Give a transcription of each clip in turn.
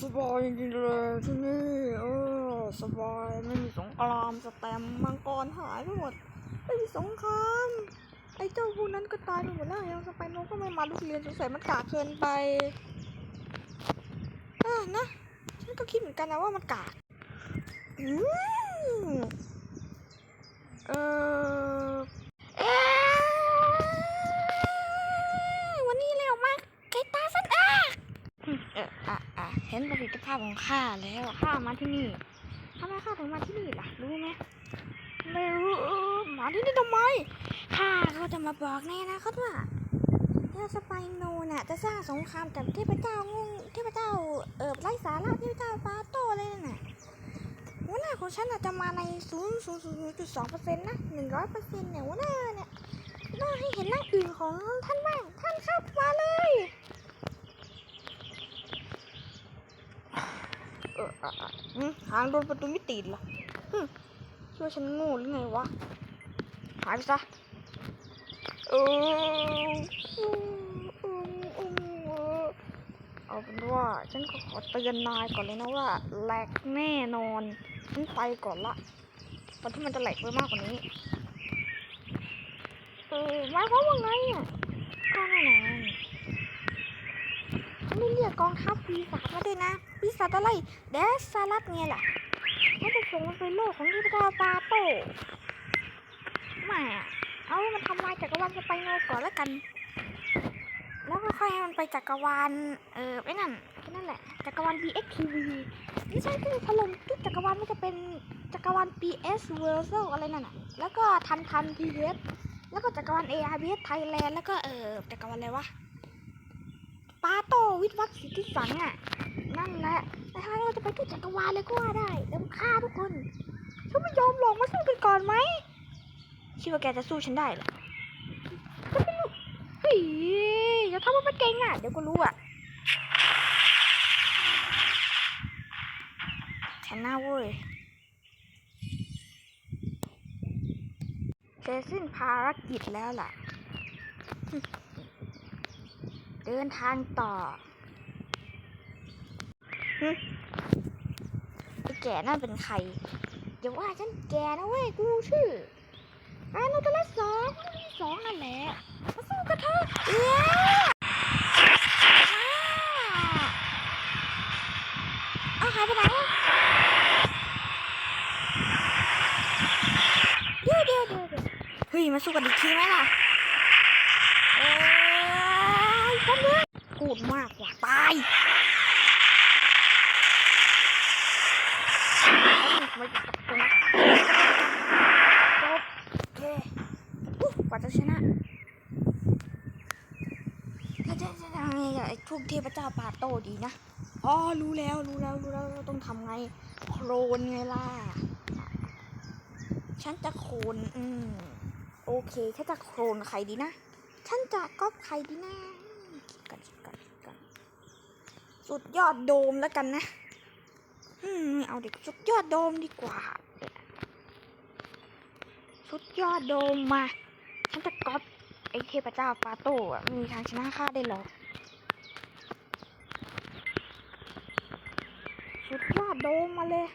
สบายจริงๆเลยที่นี่เออสบายไม่มีสงครามสแตมมังกรหายไปหมดไม่มีสงครามไอ้เจ้าพวกนั้นก็ตายไปหมดแล้วยังสไปโนก็ไม่มาลูกเรียนสงสัยมันกากเกินไปอะนะฉันก็คิดเหมือนกันนะว่ามันกากอืมเออเอ๊ะวันนี้เร็วมากไกตาสันอะ เอออะอะเห็นประสิทธิภาพของข้าแล้วข้ามาที่นี่ทำไมข้าถึงมาที่นี่ล่ะ รู้ไหมไม่รู้มาที่นี่ทำไมข้าก็จะมาบอกในอนาคตว่าเจ้าสไปโนน่ะจะสร้างสงครามกับเทพเจ้างงเทพเจ้าเออไร้สาระเทพเจ้าปาโตเลยน่ะหัวหน้าของฉันจะมาในศูนย์ศูนย์ศูนย์จุดสองเปอร์เซ็นต์นะหนึ่งร้อยเปอร์เซ็นต์เนี่ยหัวหน้าเนี่ยน่าให้เห็นหน้าอื่นของท่านบ้างท่านครับมาเลย เอออะอะหางโดนประตูไม่ติดเหรอฮึมคิดว่าฉันโง่หรือไงวะ หายไปซะเออเอาเป็นว่าฉันก็ขอเตือนนายก่อนเลยนะว่าแหลกแน่นอนฉันไปก่อนละตอนที่มันจะแหลกไปมากกว่านี้เออหมายความว่าไงอะก็แน่นอนไม่เรียกกองทัพปีศาจมาด้วยนะ ปีศาจอะไรเดสซารัสไงล่ะไม่ได้ส่งมันไปโลกของเทพเจ้าปาโตไม่อะเอามันทำลายจักรวาลสไปโนก่อนแล้วกัน แล้วก็ค่อยให้มันไปจักรวาล เออไอ้นั่นไอ้นั่นแหละ จักรวาล BXTV ไม่ใช่ที่ถล่มทุกจักรวาลไม่จะเป็นจักรวาล PS Verso อะไรนั่นน่ะ แล้วก็ทันทัน TH แล้วก็จักรวาล ARBS Thailand แล้วก็เออจักรวาลอะไรวะ โตวิทวัดสิทธิสังอะ นั่นแหละ แต่ถ้าเราจะไปทุกจักรวาลเลยก็ว่าได้แล้วฆ่าทุกคน ฉันไม่ยอมลองมาสู้กันก่อนไหมคิดว่าแกจะสู้ฉันได้เหรอเฮ้ยอย่าทำมันเป็นเก่งอะ เดี๋ยวก็รู้อะชนะเว้ยเสร็จสิ้นภารกิจแล้วล่ะ เดินทางต่อไอ้แก่นั่นเป็นใครอย่าว่าฉันแก่นะเว้ยกูชื่ออาเราจะละสองมีสองนั่นแหละมาสู้กันเถอะเย้เอาหายไปไหนเดี๋ยวเดี๋ยวเดี๋ยวเฮ้ยมาสู้กันอีกทีไหมล่ะเอ้ย แป๊บนึงพูดมากกว่าตายมาจับตรงนั้นจบโอเคอุ๊ยกว่าจะชนะแล้วจะจะยังไงกับไอ้ทุกเทพเจ้าปาโตดีนะ อ๋อ รู้แล้ว รู้แล้ว รู้แล้ว ต้องทำไง โคลนไงล่ะ ฉันจะโคลนอืม โอเค ฉันจะโคลนใครดีนะ ฉันจะก๊อปใครดีนะ คิดกันคิดกันคิดกัน สุดยอดโดมแล้วกันนะอืมไม่เอาเด็กสุดยอดโดมดีกว่า สุดยอดโดมมาฉันจะก๊อปไอเทพเจ้าปาโต้อะมีทางชนะข้าได้หรอ สุดยอดโดมมาเลย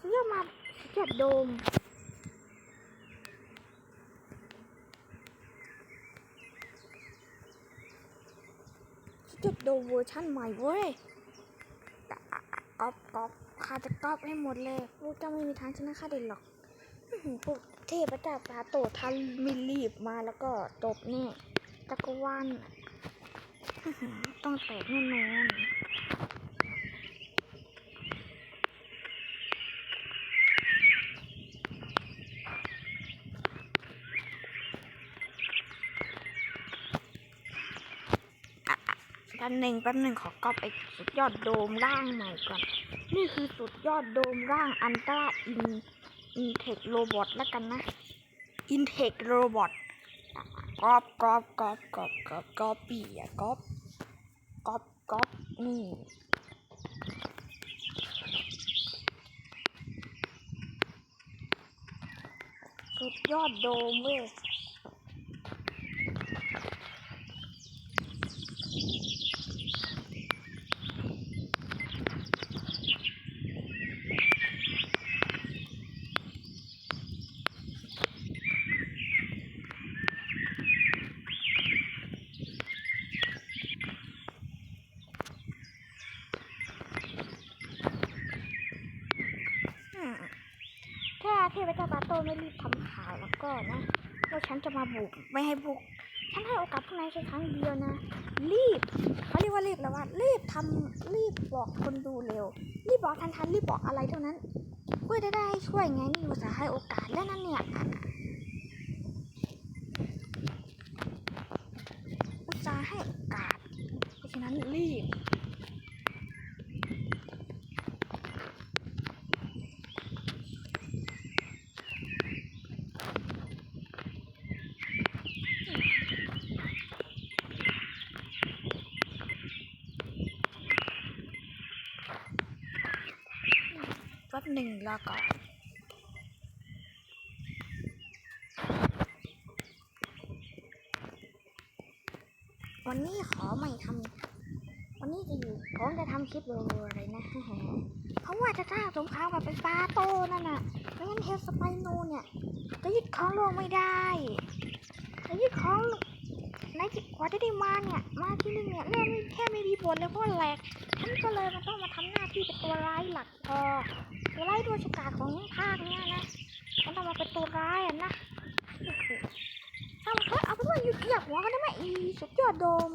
สุดยอดมาสุดยอดโดม จุ ดโดเวอร์ชั่นใหม่เว้ยก๊อปก๊อปข้าจะก๊อปให้หมดเลยพวกเจ้าไม่มีทางชนะข้าได้หรอกพวกเทพเจ้าปาโตทันมิรีบมาแล้วก็จบนี่จักรวาลต้องแตกแน่นอนแป๊บหนึ่งแป๊บหนึ่งขอก๊อปไอ้สุดยอดโดมร่างใหม่ก่อน นี่คือสุดยอดโดมร่างอันตราอินอินเทคโรบอทแล้วกันนะอินเทคโรบอทกอบกอบกอบกอบกอบกอบปีอะกอบกอบกอบนี่สุดยอดโดมเว้ย เทพเจ้าบาโต ไม่รีบทำข่าวแล้วก็นะว่าฉันจะมาบุกไม่ให้บุก ฉันให้โอกาสพวกนายแค่ครั้งเดียวนะ รีบเขาเรียกว่ารีบแล้วว่ารีบทำรีบบอกคนดูเร็ว รีบบอกทันทันรีบบอกอะไรเท่านั้นเพื่อจะได้ช่วยไงนี่อุตส่าห์ให้โอกาสแล้วนั่นเนี่ยอุตส่าห์ให้โอกาส เพราะฉะนั้นรีบ แป๊บ หนึ่งล้วก็วันนี้ขอไม่ทำวันนี้จะอยู่ผมจะทำคลิปรัวๆเลยนะเพราะว่าจะสร้างสงครามกับไฟฟ้าโตนั่นน่ะไม่งั้นเฮลสไปโนเนี่ยจะยึดของโลกไม่ได้จะยึดของในที่กว่าจะได้มาเนี่ย มาที่นึงเนี่ยเรื่องไม่แค่ไม่มีผลเลยเพราะแหลกฉันก็เลยมันต้องมาทำหน้าที่เป็นตัวร้ายหลักพอ ตัวร้ายตัวฉกาจของภาคเนี้ยนะมันต้องมาเป็นตัวร้ายนะโอ้โหเอาเถอเอาเป็นว่าหยุดเหยียบหัวกันได้ไหมอีสุดยอดโดม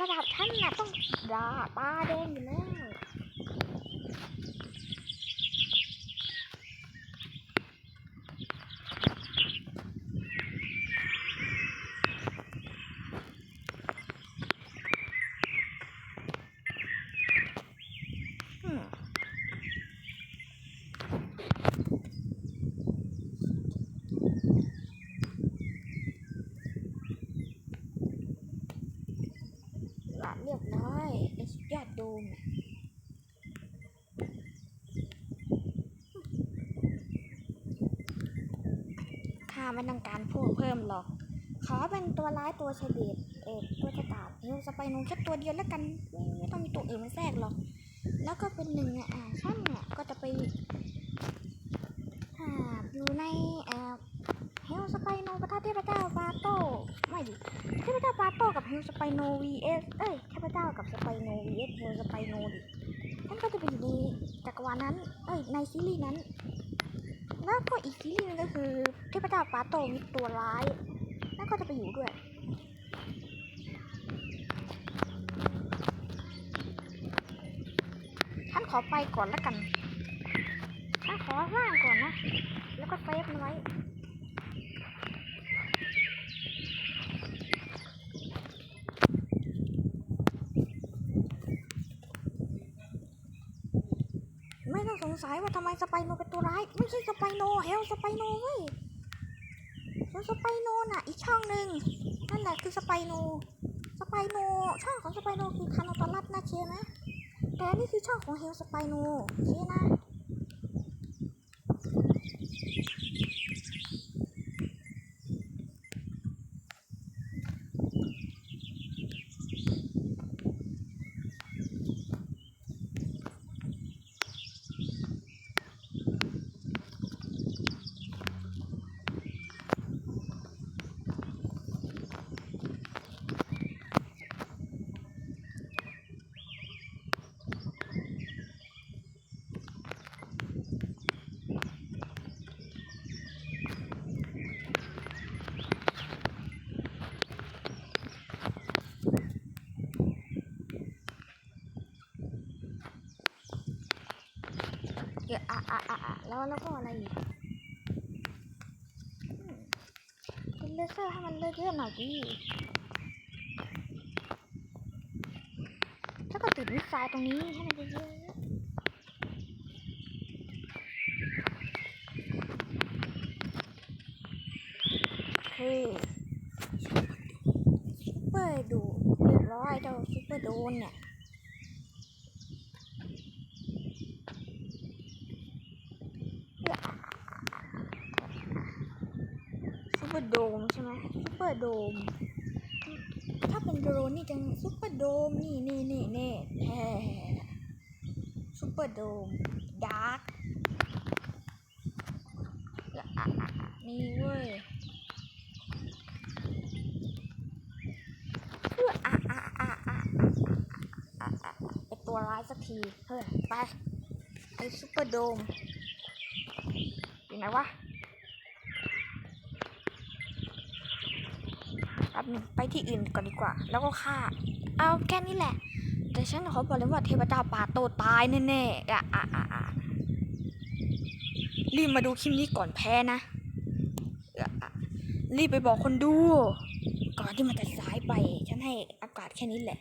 ระดับท่านน่ะต้องดาตาแดงอยู่แล้ว อืมละเรียบร้อยไอ้สุดยอดโดมน่ะข้า ไม่ต้องการพูดเพิ่มหรอก ขอเป็นตัวร้ายตัวเฉลียดเอกตัวฉกาจเฮลสไปโนแค่ตัวเดียวแล้วกันไม่ต้องมีตัวอื่นมาแทรกหรอก แล้วก็เป็นหนึ่งอะอ่าช่างเนี่ยก็จะไปหาอยู่ในเอ่อเฮลสไปโนปะทะเทพเจ้าปาโตไม่ดิเทพเจ้าปาโตกับเฮลสไปโน vs เอ้ยเทพเจ้ากับสไปโน vs เฮลสไปโนดินั่นก็จะไปอยู่ในจักรวาลนั้น เอ้ยในซีรีส์นั้น แล้วก็อีกซีรีส์นึงก็คือเทพเจ้าปาโตมีตัวร้ายนั่นก็จะไปอยู่ด้วยท่านขอไปก่อนแล้วกันท่านขอสร้างก่อนนะ แล้วก็เซฟมันไว้ ไม่ต้อง สัยว่าทำไมสไปโนเป็นตัวร้าย ไม่ใช่สไปโนเฮลสไปโนเว้ยส่วนสไปโนน่ะ อีกช่องหนึ่งนั่นแหละคือสไปโน สไปโนช่องของสไปโนคือคานอตลัสนะเชนะแต่นนี่คือช่องของเฮลสไปโนเชนะ แล้วแล้วก็อะไรอีกอืมเป็นเลเซอร์ให้มันเลือกเยอะหน่อยดิแล้วก็ติดมิสไซล์ตรงนี้ให้มันเยอะๆโอเคซุปเปอร์ดูเรียบร้อยเจ้าซุปเปอร์โดนเนี่ย เปอร์โดม ถ้าเป็นโดรนนี่จังซุปเปอร์โดมนี่นี่นี่นี่ซุปเปอร์โดมดาร์กนี่เว้ยเป็นตัวร้ายสักที เฮ้ย ไป ไอซุปเปอร์โดมอยู่ไหนวะ หนึงไปที่อื่นก่อนดีกว่า แล้วก็ฆ่า เอาแค่นี้แหละ แต่ฉันขอบอกเลยว่าเทพเจ้าป่าโตตายแน่ๆอะอะอะอะรีบมาดูคลิปนี้ก่อนแพ้นะรีบไปบอกคนดู ก่อนที่มันจะสายไป ฉันให้อากาศแค่นี้แหละ